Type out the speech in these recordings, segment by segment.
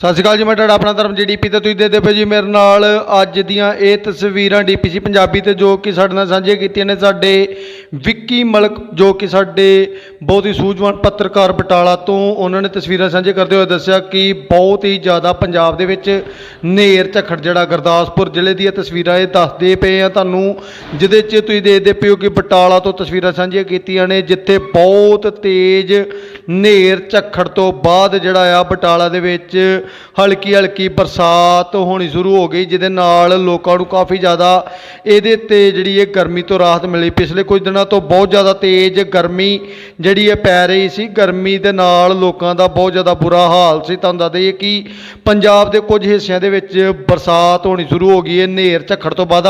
ਸਤਿ ਸ਼੍ਰੀ ਅਕਾਲ ਜੀ, ਮੈਂ ਤੁਹਾਡਾ ਆਪਣਾ ਧਰਮ ਜੀਡੀਪੀ ਤੇ ਤੁਸੀਂ ਦੇਖਦੇ ਪਏ ਜੀ, ਮੇਰੇ ਨਾਲ ਅੱਜ ਦੀਆਂ ਇਹ ਤਸਵੀਰਾਂ ਡੀਪੀਸੀ ਪੰਜਾਬੀ ਤੇ ਜੋ ਕਿ ਸਾਡੇ ਨਾਲ ਸਾਂਝੀਆਂ ਕੀਤੀਆਂ ਨੇ, ਸਾਡੇ ਵਿੱਕੀ ਮਲਕ, ਜੋ ਕਿ ਸਾਡੇ ਬਹੁਤ ਹੀ ਸੂਝਵਾਨ ਪੱਤਰਕਾਰ ਬਟਾਲਾ ਤੋਂ ਉਹਨਾਂ ਨੇ ਤਸਵੀਰਾਂ ਸਾਂਝੇ ਕਰਦੇ ਹੋਏ ਦੱਸਿਆ ਕਿ ਬਹੁਤ ਹੀ ਜ਼ਿਆਦਾ ਪੰਜਾਬ ਦੇ ਵਿੱਚ ਨੇਰ ਝੱਖੜ ਜਿਹੜਾ ਗੁਰਦਾਸਪੁਰ ਜ਼ਿਲ੍ਹੇ ਦੀਆਂ ਤਸਵੀਰਾਂ ਇਹ ਦੱਸਦੇ ਪਏ ਆ ਤੁਹਾਨੂੰ, ਜਿਹਦੇ 'ਚ ਤੁਸੀਂ ਦੇਖਦੇ ਪਏ ਹੋ ਕਿ ਬਟਾਲਾ ਤੋਂ ਤਸਵੀਰਾਂ ਸਾਂਝੀਆਂ ਕੀਤੀਆਂ ਨੇ, ਜਿੱਥੇ ਬਹੁਤ ਤੇਜ਼ ਨੇਰ ਝੱਖੜ ਤੋਂ ਬਾਅਦ ਜਿਹੜਾ ਆ ਬਟਾਲਾ ਦੇ ਵਿੱਚ ਹਲਕੀ ਹਲਕੀ ਬਰਸਾਤ ਹੋਣੀ ਸ਼ੁਰੂ ਹੋ ਗਈ, ਜਿਹਦੇ ਨਾਲ ਲੋਕਾਂ ਨੂੰ ਕਾਫੀ ਜ਼ਿਆਦਾ ਇਹਦੇ ਤੇ ਜਿਹੜੀ ਇਹ ਗਰਮੀ ਤੋਂ ਰਾਹਤ ਮਿਲੀ। ਪਿਛਲੇ ਕੁਝ ਦਿਨਾਂ ਤੋਂ ਬਹੁਤ ਜ਼ਿਆਦਾ ਤੇਜ਼ ਗਰਮੀ ਜਿਹੜੀ ਇਹ ਪੈ ਰਹੀ ਸੀ। ਗਰਮੀ ਦੇ ਨਾਲ ਲੋਕਾਂ ਦਾ ਬਹੁਤ ਜ਼ਿਆਦਾ ਬੁਰਾ ਹਾਲ ਸੀ। ਤੁਹਾਨੂੰ ਦੱਸ ਦਈਏ ਕਿ ਪੰਜਾਬ ਦੇ ਕੁਝ ਹਿੱਸਿਆਂ ਦੇ ਵਿੱਚ ਬਰਸਾਤ ਹੋਣੀ ਸ਼ੁਰੂ ਹੋ ਗਈ ਹੈ। ਨੇਰ ਝੱਖੜ ਤੋਂ ਬਾਅਦ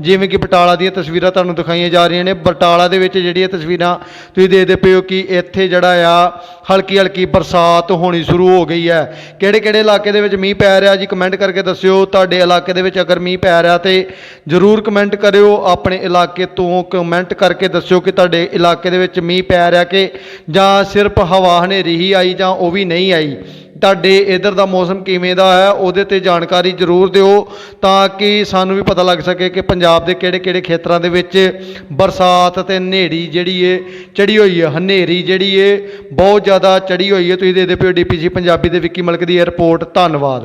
ਜਿਵੇਂ ਕਿ ਬਟਾਲਾ ਦੀਆਂ ਤਸਵੀਰਾਂ ਤੁਹਾਨੂੰ ਦਿਖਾਈਆਂ ਜਾ ਰਹੀਆਂ ਨੇ। ਬਟਾਲਾ ਦੇ ਵਿੱਚ ਜਿਹੜੀਆਂ ਤਸਵੀਰਾਂ ਤੁਸੀਂ ਦੇਖਦੇ ਪਏ ਹੋ ਕਿ ਇੱਥੇ ਜਿਹੜਾ ਆ ਹਲਕੀ ਹਲਕੀ ਬਰਸਾਤ ਹੋਣੀ ਸ਼ੁਰੂ ਹੋ ਗਈ ਹੈ। ਕਿਹੜੇ ਕਿਹੜੇ ਇਲਾਕੇ ਦੇ ਵਿੱਚ ਮੀਂਹ ਪੈ ਰਿਹਾ ਜੀ ਕਮੈਂਟ ਕਰਕੇ ਦੱਸਿਓ। ਤੁਹਾਡੇ ਇਲਾਕੇ ਦੇ ਵਿੱਚ ਅਗਰ ਮੀਂਹ ਪੈ ਰਿਹਾ ਤੇ ਜਰੂਰ ਕਮੈਂਟ ਕਰਿਓ। ਆਪਣੇ ਇਲਾਕੇ ਤੋਂ ਕਮੈਂਟ ਕਰਕੇ ਦੱਸਿਓ ਕਿ ਤੁਹਾਡੇ ਇਲਾਕੇ ਦੇ ਵਿੱਚ ਮੀਂਹ ਪੈ ਰਿਹਾ ਕਿ ਜਾਂ ਸਿਰਫ ਹਵਾ ਹਨੇਰੀ ਹੀ ਆਈ ਜਾਂ ਉਹ ਵੀ ਨਹੀਂ ਆਈ। ਤੁਹਾਡੇ ਇਧਰ ਦਾ ਮੌਸਮ ਕਿਵੇਂ ਦਾ ਹੈ, ਉਹਦੇ ਤੇ ਜਾਣਕਾਰੀ ਜ਼ਰੂਰ ਦਿਓ ਤਾਂ ਕਿ ਸਾਨੂੰ ਵੀ ਪਤਾ ਲੱਗ ਸਕੇ ਕਿ ਪੰਜਾਬ ਦੇ ਕਿਹੜੇ-ਕਿਹੜੇ ਖੇਤਰਾਂ ਦੇ ਵਿੱਚ ਬਰਸਾਤ ਤੇ ਹਨੇਰੀ ਜਿਹੜੀ ਏ ਚੜੀ ਹੋਈ ਹੈ ਹਨੇਰੀ ਜਿਹੜੀ ਏ, ਬਹੁਤ ਜ਼ਿਆਦਾ ਚੜੀ ਹੋਈ ਹੈ ਤੁਸੀਂ ਦੇਖਦੇ ਪਿਓ ਡੀਪੀਸੀ ਪੰਜਾਬੀ ਦੇ ਵਿੱਕੀ ਮਲਕ ਦੀ ਇਹ ਰਿਪੋਰਟ ਧੰਨਵਾਦ।